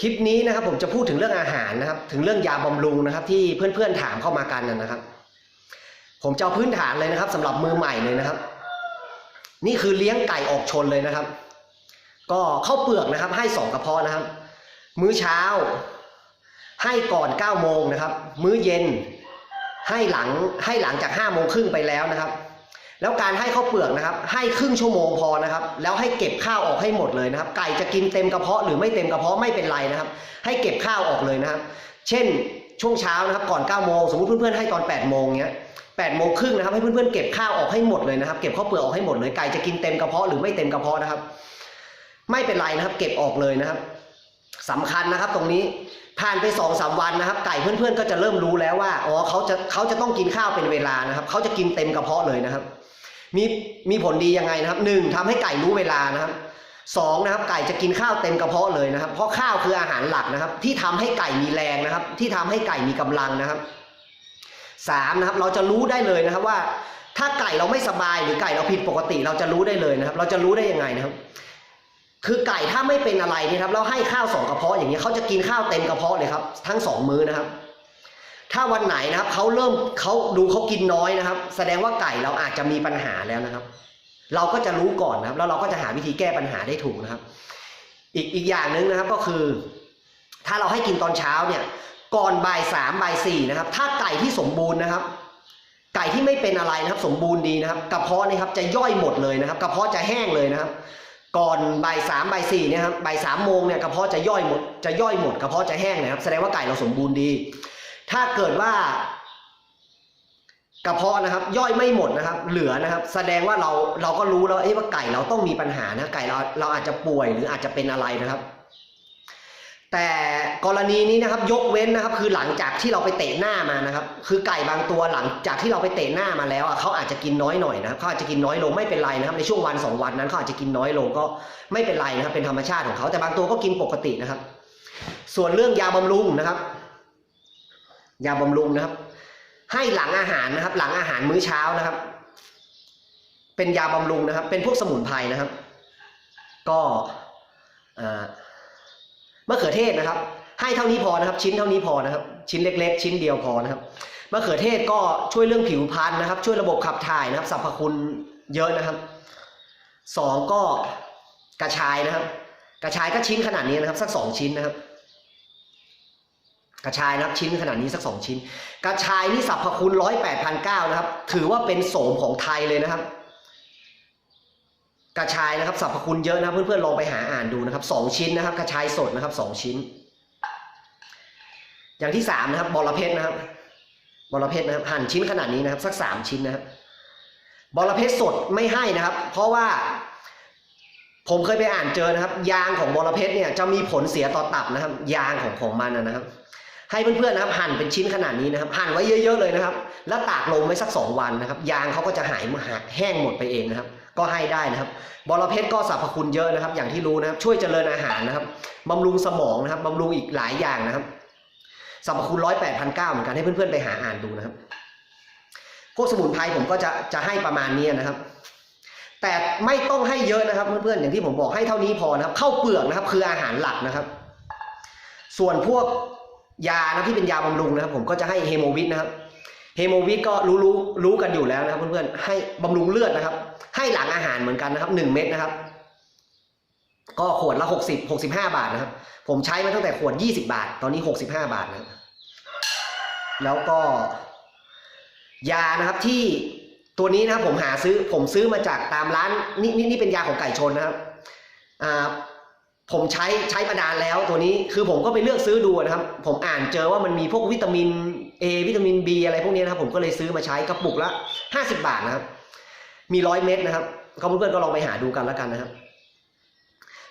คลิปนี้นะครับผมจะพูดถึงเรื่องอาหารนะครับ ถึงเรื่องยาบำรุงนะครับ ที่เพื่อนๆถามเข้ามากันนะครับ ผมจะเอาพื้นฐานเลยนะครับสำหรับมือใหม่เลยนะครับ นี่คือเลี้ยงไก่ออกชนเลยนะครับ ก็เข้าเปลือกนะครับ ให้สองกระเพาะนะครับ มื้อเช้า ให้ก่อน9ก้าโมงนะครับ มื้อเย็น ให้หลังให้หลังจาก5้าโมงครึ่งไปแล้วนะครับ แล้วการให้ข้าวเปลือกนะครับ ให้ครึ่งชั่วโมงพอนะครับ แล้วให้เก็บข้าวออกให้หมดเลยนะครับ ไก่จะกินเต็มกระเพาะหรือไม่เต็มกระเพาะไม่เป็นไรนะครับ ให้เก็บข้าวออกเลยนะครับ เช่นช่วงเช้านะครับก่อน9ก้าโมงสมมติเพื่อนๆให้ตอน8ปดโมงเงี้ยแปดโมงครึ่งนะครับให้เพื่อนๆเก็บข้าวออกให้หมดเลยนะครับ เก็บข้าวเปลือกออกให้หมดเลยไก่จะกินเต็มกระเพาะหรือไม่เต็มกระเพาะนะครับ ไม่เป็นไรนะครับ เก็บออกเลยนะครับสำคัญนะครับตรงนี้ผ่านไปสองสามวันนะครับ ไก่เพื่อนๆก็จะเริ่มรู้แล้วว่าอ๋อเขาจะเขาจะต้องกินข้าวเป็นเวลานะครับเขาจะกินเต็มกระเพาะเลยนะครับ มีมีผลดียังไงนะครับหนึ่งทำให้ไก่รู้เวลานะครับสองนะครับไก่จะกินข้าวเต็มกระเพาะเลยนะครับ เพราะข้าวคืออาหารหลักนะครับ ที่ทำให้ไก่มีแรงนะครับ ที่ทำให้ไก่มีกำลังนะครับสามนะครับเราจะรู้ได้เลยนะครับว่า ถ้าไก่เราไม่สบายหรือไก่เราผิดปกติ เราจะรู้ได้เลยนะครับ เราจะรู้ได้ยังไงนะครับ คือไก่ถ้าไม่เป็นอะไรนี่ครับ เราให้ข้าวสองกระเพาะอย่างนี้เขาจะกินข้าวเต็มกระเพาะเลยครับ ทั้งสองมื้อนะครับ ถ้าวันไหนนะครับเขาเริ่มเขาดูเขากินน้อยนะครับ แสดงว่าไก่เราอาจจะมีปัญหาแล้วนะครับ เราก็จะรู้ก่อนนะครับ แล้วเราก็จะหาวิธีแก้ปัญหาได้ถูกนะครับ อีกอีกอย่างหนึ่งนะครับก็คือ ถ้าเราให้กินตอนเช้าเนี่ยก่อนบ่ายสามบ่ายสี่นะครับ ถ้าไก่ที่สมบูรณ์นะครับ ไก่ที่ไม่เป็นอะไรนะครับ สมบูรณ์ดีนะครับกระเพาะนี่ครับจะย่อยหมดเลยนะครับกระเพาะจะแห้งเลยนะครับ ก่อนบ่ายสามบ่ายสี่เนี่ยครับบ่ายสามโมงเนี่ยกระเพาะจะย่อยหมดจะย่อยหมดกระเพาะจะแห้งนะครับ แสดงว่าไก่เราสมบูรณ์ดี ถ้าเกิดว่ากระเพาะนะครับ ย่อยไม่หมดนะครับ เหลือนะครับ แสดงว่าเราเราก็รู้แล้วเอ้ว่าไก่เราต้องมีปัญหานะไก่เราเราอาจจะป่วยหรืออาจจะเป็นอะไรนะครับ แต่กรณีนี้นะครับ ยกเว้นนะครับ คือหลังจากที่เราไปเตะหน้ามานะครับ คือไก่บางตัวหลังจากที่เราไปเตะหน้ามาแล้วอะเขาอาจจะกินน้อยหน่อยนะครับเขาอาจจะกินน้อยลงไม่เป็นไรนะครับ ในช่วงวันสองวันนั้นเขาอาจจะกินน้อยลงก็ไม่เป็นไรนะครับ เป็นธรรมชาติของเขาแต่บางตัวก็กินปกตินะครับ ส่วนเรื่องยาบำรุงนะครับ ยาบำรุงนะครับ ให้หลังอาหารนะครับ หลังอาหารมื้อเช้านะครับ เป็นยาบำรุงนะครับ เป็นพวกสมุนไพรนะครับ ก็มะเขือเทศนะครับ ให้เท่านี้พอนะครับ ชิ้นเท่านี้พอนะครับ ชิ้นเล็ก ๆ ชิ้นเดียวพอนะครับมะเขือเทศก็ช่วยเรื่องผิวพรรณนะครับ ช่วยระบบขับถ่ายนะครับสรรพคุณเยอะนะครับสองก็กระชายนะครับ กระชายก็ชิ้นขนาดนี้นะครับ สักสองชิ้นนะครับ กระชายนับชิ้นขนาดนี้สักสองชิ้น กระชายนี่สรรพคุณร้อยแปดพันเก้านะครับ ถือว่าเป็นโสมของไทยเลยนะครับ กระชายนะครับสรรพคุณเยอะนะเพื่อนๆลองไปหาอ่านดูนะครับสองชิ้นนะครับ กระชายสดนะครับสองชิ้น อย่างที่สามนะครับบอระเพ็ดนะครับบอระเพ็ดนะครับหั่นชิ้นขนาดนี้นะครับสักสามชิ้นนะครับบอระเพ็ดสดไม่ให้นะครับ เพราะว่าผมเคยไปอ่านเจอนะครับ ยางของบอระเพ็ดเนี่ยจะมีผลเสียต่อตับนะครับ ยางของของมันนะครับ ให้เพื่อนๆนะครับหั่นเป็นชิ้นขนาดนี้นะครับหั่นไว้เยอะ ๆเลยนะครับ แล้วตากลมไว้สักสองวันนะครับ ยางเขาก็จะหายหายแห้งหมดไปเองนะครับ ก็ให้ได้นะครับบอระเพ็ดก็สรรพคุณเยอะนะครับ อย่างที่รู้นะครับ ช่วยเจริญอาหารนะครับบำรุงสมองนะครับบำรุงอีกหลายอย่างนะครับสรรพคุณร้อยแปดพันเก้าเหมือนกันให้เพื่อนๆไปหาอ่านดูนะครับ พวกสมุนไพรผมก็จะจะให้ประมาณนี้นะครับ แต่ไม่ต้องให้เยอะนะครับเพื่อนๆอย่างที่ผมบอกให้เท่านี้พอนะครับข้าวเปลือกนะครับ คืออาหารหลักนะครับ ส่วนพวก ยานะที่เป็นยาบำรุงนะครับ ผมก็จะให้เฮโมวิทนะครับเฮโมวิทก็รู้รู้รู้กันอยู่แล้วนะครับเพื่อนๆให้บำรุงเลือดนะครับ ให้หลังอาหารเหมือนกันนะครับหนึ่งเม็ดนะครับ ก็ขวดละหกสิบหกสิบห้าบาทนะครับ ผมใช้มาตั้งแต่ขวดยี่สิบาท ตอนนี้หกสิบห้าบาทนะแล้วก็ ยานะครับที่ตัวนี้นะครับผมหาซื้อผมซื้อมาจากตามร้านนี่นี่นี่เป็นยาของไก่ชนนะครับอ่า ผมใช้ใช้มานานแล้วตัวนี้คือผมก็ไปเลือกซื้อดูนะครับ ผมอ่านเจอว่ามันมีพวกวิตามิน A วิตามิน B อะไรพวกนี้นะครับผมก็เลยซื้อมาใช้กระปุกละห้าสิบาทนะครับ มีร้อยเม็ดนะครับก็เพื่อนๆก็ลองไปหาดูกันแล้วกันนะครับ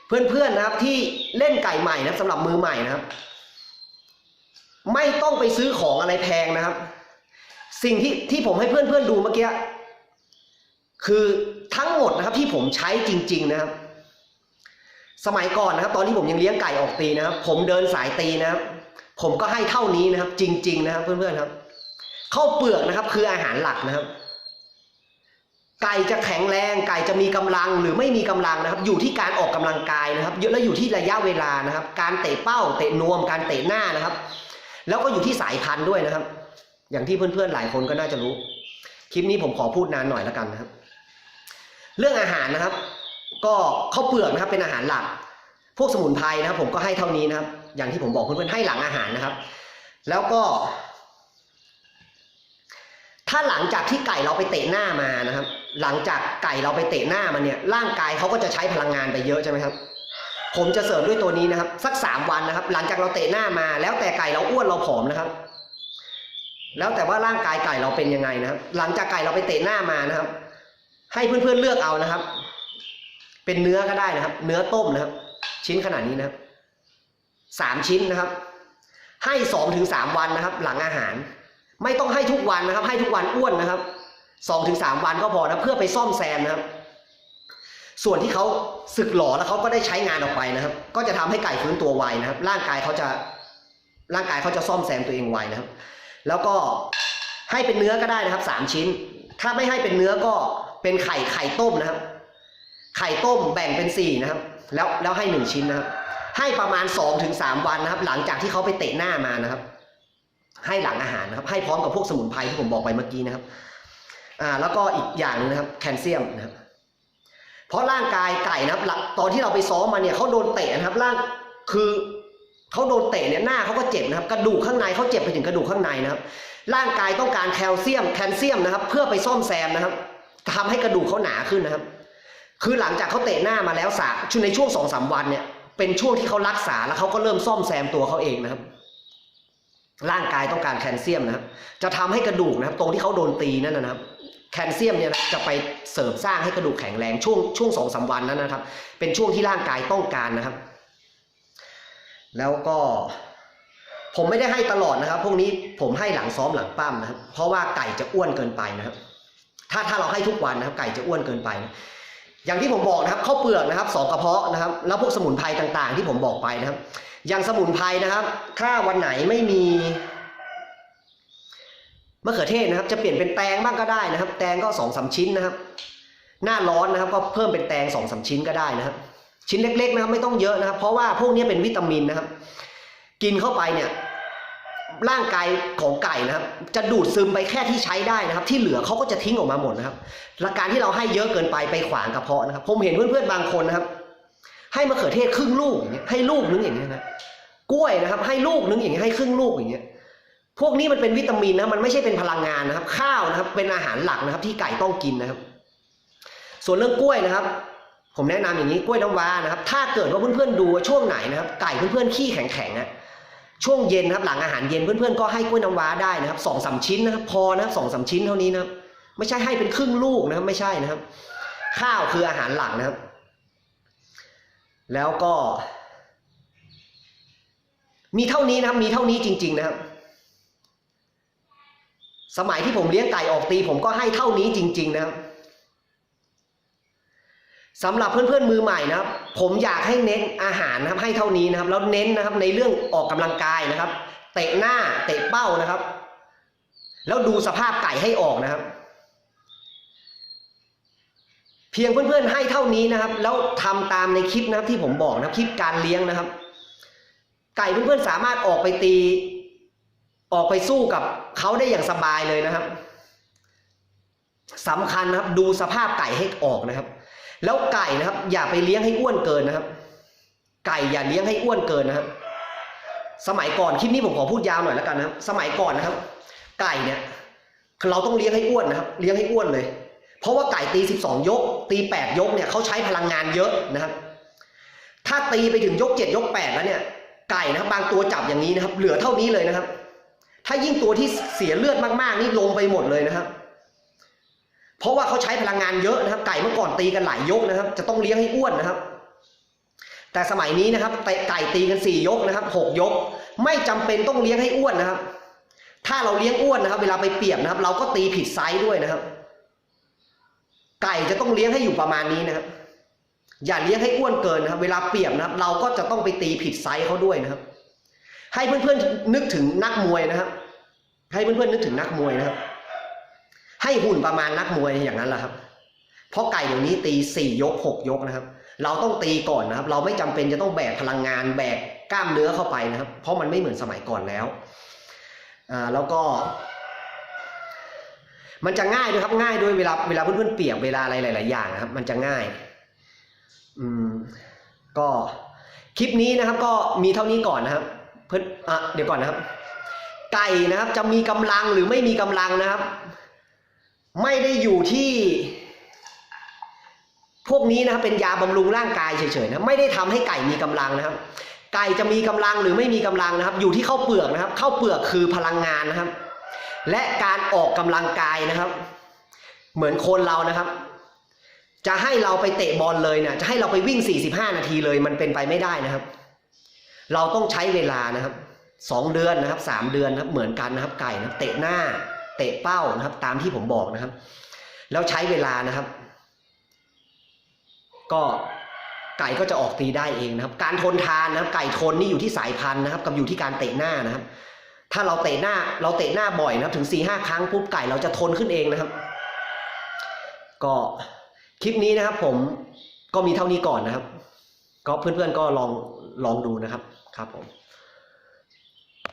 เพื่อนๆนะครับที่เล่นไก่ใหม่นะครับสำหรับมือใหม่นะครับ ไม่ต้องไปซื้อของอะไรแพงนะครับ สิ่งที่ที่ผมให้เพื่อนๆดูเมื่อกี้คือทั้งหมดนะครับที่ผมใช้จริง ๆ นะครับ สมัยก่อนนะครับ ตอนที่ผมยังเลี้ยงไก่ออกตีนะครับ ผมเดินสายตีนะครับ ผมก็ให้เท่านี้นะครับ จริง ๆ นะครับ เพื่อนๆครับข้าวเปลือกนะครับ คืออาหารหลักนะครับ ไก่จะแข็งแรง ไก่จะมีกำลังหรือไม่มีกำลังนะครับ อยู่ที่การออกกำลังกายนะครับเยอะและอยู่ที่ระยะเวลานะครับ การเตะเป้า เตะนวม การเตะหน้านะครับ แล้วก็อยู่ที่สายพันธุ์ด้วยนะครับ อย่างที่เพื่อนๆหลายคนก็น่าจะรู้ คลิปนี้ผมขอพูดนานหน่อยแล้วกันนะครับ เรื่องอาหารนะครับ ก็ข้าวเปลือกนะครับเป็นอาหารหลัก พวกสมุนไพรนะครับ ผมก็ให้เท่านี้นะครับ อย่างที่ผมบอกเพื่อนๆให้หลังอาหารนะครับ แล้วก็ ถ้าหลังจากที่ไก่เราไปเตะหน้ามานะครับ หลังจากไก่เราไปเตะหน้ามันเนี่ย ร่างกายเขาก็จะใช้พลังงานไปเยอะใช่ไหมครับ ผมจะเสริมด้วยตัวนี้นะครับ สักสามวันนะครับ หลังจากเราเตะหน้ามา แล้วแต่ไก่เราอ้วนเราผอมนะครับ แล้วแต่ว่าร่างกายไก่เราเป็นยังไงนะครับ หลังจากไก่เราไปเตะหน้ามานะครับ ให้เพื่อนๆเลือกเอานะครับ เป็นเนื้อก็ได้นะครับ เนื้อต้มนะครับ ชิ้นขนาดนี้นะครับสามชิ้นนะครับ ให้สองถึงสามวันนะครับ หลังอาหาร ไม่ต้องให้ทุกวันนะครับ ให้ทุกวันอ้วนนะครับสองถึงสามวันก็พอนะเพื่อไปซ่อมแซมนะครับ ส่วนที่เขาสึกหล่อแล้วเขาก็ได้ใช้งานออกไปนะครับ ก็จะทำให้ไก่ฟื้นตัวไวนะครับ ร่างกายเขาจะร่างกายเขาจะซ่อมแซมตัวเองไวนะครับ แล้วก็ให้เป็นเนื้อก็ได้นะครับสามชิ้น ถ้าไม่ให้เป็นเนื้อก็เป็นไข่ไข่ต้มนะครับ ไข่ต้มแบ่งเป็นสี่นะครับ แล้วแล้วให้หนึ่งชิ้นนะครับ ให้ประมาณสองถึงสามวันนะครับ หลังจากที่เขาไปเตะหน้ามานะครับ ให้หลังอาหารนะครับ ให้พร้อมกับพวกสมุนไพรที่ผมบอกไปเมื่อกี้นะครับ อ่า แล้วก็อีกอย่างนึงนะครับ แคลเซียมนะครับ เพราะร่างกายไก่นะครับหลังตอนที่เราไปซ้อมมาเนี่ยเขาโดนเตะนะครับ ร่างคือเขาโดนเตะเนี่ยหน้าเขาก็เจ็บนะครับ กระดูกข้างในเขาเจ็บไปถึงกระดูกข้างในนะครับ ร่างกายต้องการแคลเซียมแคลเซียมนะครับ เพื่อไปซ่อมแซมนะครับทำให้กระดูกเขาหนาขึ้นนะครับ คือหลังจากเขาเตะหน้ามาแล้วสาช่วงในช่วงสองสามวันเนี่ย เป็นช่วงที่เขารักษาแล้วเขาก็เริ่มซ่อมแซมตัวเขาเองนะครับ ร่างกายต้องการแคลเซียมนะครับ จะทำให้กระดูกนะครับ ตรงที่เขาโดนตีนั่นนะครับ แคลเซียมเนี่ยนะจะไปเสริมสร้างให้กระดูกแข็งแรงช่วงช่วงสองสามวันนั้นนะครับ เป็นช่วงที่ร่างกายต้องการนะครับ แล้วก็ผมไม่ได้ให้ตลอดนะครับ พวกนี้ผมให้หลังซ้อมหลังปั้มนะครับ เพราะว่าไก่จะอ้วนเกินไปนะครับ ถ้าถ้าเราให้ทุกวันนะครับ ไก่จะอ้วนเกินไปนะ อย่างที่ผมบอกนะครับข้าวเปลือกนะครับสองกระเพาะนะครับ แล้วพวกสมุนไพรต่างๆ ที่ผมบอกไปนะครับ อย่างสมุนไพรนะครับ ถ้าวันไหนไม่มีมะเขือเทศนะครับ จะเปลี่ยนเป็นแตงบ้างก็ได้นะครับ แตงก็สองสามชิ้นนะครับ หน้าร้อนนะครับ ก็เพิ่มเป็นแตงสองสามชิ้นก็ได้นะครับ ชิ้นเล็ก ๆ นะครับ ไม่ต้องเยอะนะครับ เพราะว่าพวกนี้เป็นวิตามินนะครับ กินเข้าไปเนี่ย ร่างกายของไก่นะครับ จะดูดซึมไปแค่ที่ใช้ได้นะครับ ที่เหลือเขาก็จะทิ้งออกมาหมดนะครับและการที่เราให้เยอะเกินไปไปขวางกระเพาะนะครับ ผมเห็นเพื่อนๆบางคนนะครับ ให้มะเขือเทศครึ่งลูกอย่างเงี้ยให้ลูกนึงอย่างเงี้ยนะกล้วยนะครับ ให้ลูกนึงอย่างเงี้ยให้ครึ่งลูกอย่างเงี้ยพวกนี้มันเป็นวิตามินนะมันไม่ใช่เป็นพลังงานนะครับ ข้าวนะครับ เป็นอาหารหลักนะครับ ที่ไก่ต้องกินนะครับ ส่วนเรื่องกล้วยนะครับ ผมแนะนำอย่างนี้กล้วยน้ำว้านะครับ ถ้าเกิดว่าเพื่อนๆดูช่วงไหนนะครับ ไก่เพื่อนๆขี้แข็งๆอะ ช่วงเย็นนะครับหลังอาหารเย็นเพื่อนๆก็ให้กล้วยน้ำว้าได้นะครับสองสามชิ้นนะครับพอนะครับสองสามชิ้นเท่านี้นะครับ ไม่ใช่ให้เป็นครึ่งลูกนะครับไม่ใช่นะครับ ข้าวคืออาหารหลักนะครับ แล้วก็ มีเท่านี้นะครับ มีเท่านี้จริง ๆ นะครับ สมัยที่ผมเลี้ยงไก่ออกตี ผมก็ให้เท่านี้จริง ๆ นะครับ สำหรับเพื่อนๆมือใหม่นะครับ ผมอยากให้เน้นอาหารนะครับให้เท่านี้นะครับ แล้วเน้นนะครับในเรื่องออกกำลังกายนะครับ เตะหน้าเตะเป้านะครับ แล้วดูสภาพไก่ให้ออกนะครับ เพียงเพื่อนๆให้เท่านี้นะครับ แล้วทำตามในคลิปนะครับที่ผมบอกนะคคลิปการเลี้ยงนะครับ ไก่เพื่อนๆสามารถออกไปตี ออกไปสู้กับเขาได้อย่างสบายเลยนะครับสำคัญนะครับดูสภาพไก่ให้ออกนะครับ แล้วไก่นะครับ อย่าไปเลี้ยงให้อ้วนเกินนะครับ ไก่อย่าเลี้ยงให้อ้วนเกินนะครับ สมัยก่อนคลิปนี้ผมขอพูดยาวหน่อยแล้วกันนะครับ สมัยก่อนนะครับ ไก่เนี่ยเราต้องเลี้ยงให้อ้วนนะครับ เลี้ยงให้อ้วนเลย เพราะว่าไก่ตี 12 ยก ตี 8 ยกเนี่ยเขาใช้พลังงานเยอะนะครับ ถ้าตีไปถึงยก 7 ยก 8 แล้วเนี่ยไก่นะครับ บางตัวจับอย่างนี้นะครับ เหลือเท่านี้เลยนะครับ ถ้ายิ่งตัวที่เสียเลือดมากๆนี่ลงไปหมดเลยนะครับ เพราะว่าเขาใช้พลังงานเยอะนะครับ ไก่เมื่อก่อนตีกันหลายยกนะครับ จะต้องเลี้ยงให้อ้วนนะครับ แต่สมัยนี้นะครับไก่ตีกันสี่ยกนะครับหกยก ไม่จำเป็นต้องเลี้ยงให้อ้วนนะครับ ถ้าเราเลี้ยงอ้วนนะครับ เวลาไปเปรียบนะครับ เราก็ตีผิดไซส์ด้วยนะครับ ไก่จะต้องเลี้ยงให้อยู่ประมาณนี้นะครับ อย่าเลี้ยงให้อ้วนเกินนะครับ เวลาเปรียบนะครับ เราก็จะต้องไปตีผิดไซส์เขาด้วยนะครับ ให้เพื่อนๆนึกถึงนักมวยนะครับ ให้เพื่อนๆนึกถึงนักมวยนะครับ ให้หุ่นประมาณนักมวยอย่างนั้นแหละครับ เพราะไก่เดี๋ยวนี้ตีสี่ยกหกยกนะครับ เราต้องตีก่อนนะครับ เราไม่จำเป็นจะต้องแบกพลังงานแบกกล้ามเนื้อเข้าไปนะครับ เพราะมันไม่เหมือนสมัยก่อนแล้วอ่าแล้วก็ มันจะง่ายด้วยครับง่ายด้วยเวลาเวลาเพื่อนๆเปียกเวลาอะไรหลาย ๆ อย่างนะครับ มันจะง่าย อืม ก็คลิปนี้นะครับ ก็มีเท่านี้ก่อนนะครับ เพื่อนอะเดี๋ยวก่อนนะครับ ไก่นะครับ จะมีกำลังหรือไม่มีกำลังนะครับ ไม่ได้อยู่ที่พวกนี้นะครับเป็นยาบำรุงร่างกายเฉยๆนะไม่ได้ทำให้ไก่มีกำลังนะครับ ไก่จะมีกำลังหรือไม่มีกำลังนะครับ อยู่ที่ข้าวเปลือกนะครับข้าวเปลือกคือพลังงานนะครับ และการออกกำลังกายนะครับ เหมือนคนเรานะครับ จะให้เราไปเตะบอลเลยเนี่ยจะให้เราไปวิ่ง 45 นาทีเลย มันเป็นไปไม่ได้นะครับ เราต้องใช้เวลานะครับสองเดือนนะครับสามเดือนนะครับเหมือนกันนะครับไก่นะเตะหน้า เตะเป้านะครับ ตามที่ผมบอกนะครับ แล้วใช้เวลานะครับ ก็ไก่ก็จะออกตีได้เองนะครับ การทนทานนะครับ ไก่ทนนี่อยู่ที่สายพันธุ์นะครับ กับอยู่ที่การเตะหน้านะครับ ถ้าเราเตะหน้า เราเตะหน้าบ่อยนะครับ ถึงสี่ห้าครั้งปุ๊บไก่เราจะทนขึ้นเองนะครับ ก็คลิปนี้นะครับ ผมก็มีเท่านี้ก่อนนะครับ ก็เพื่อนๆก็ลองลองดูนะครับ ครับผม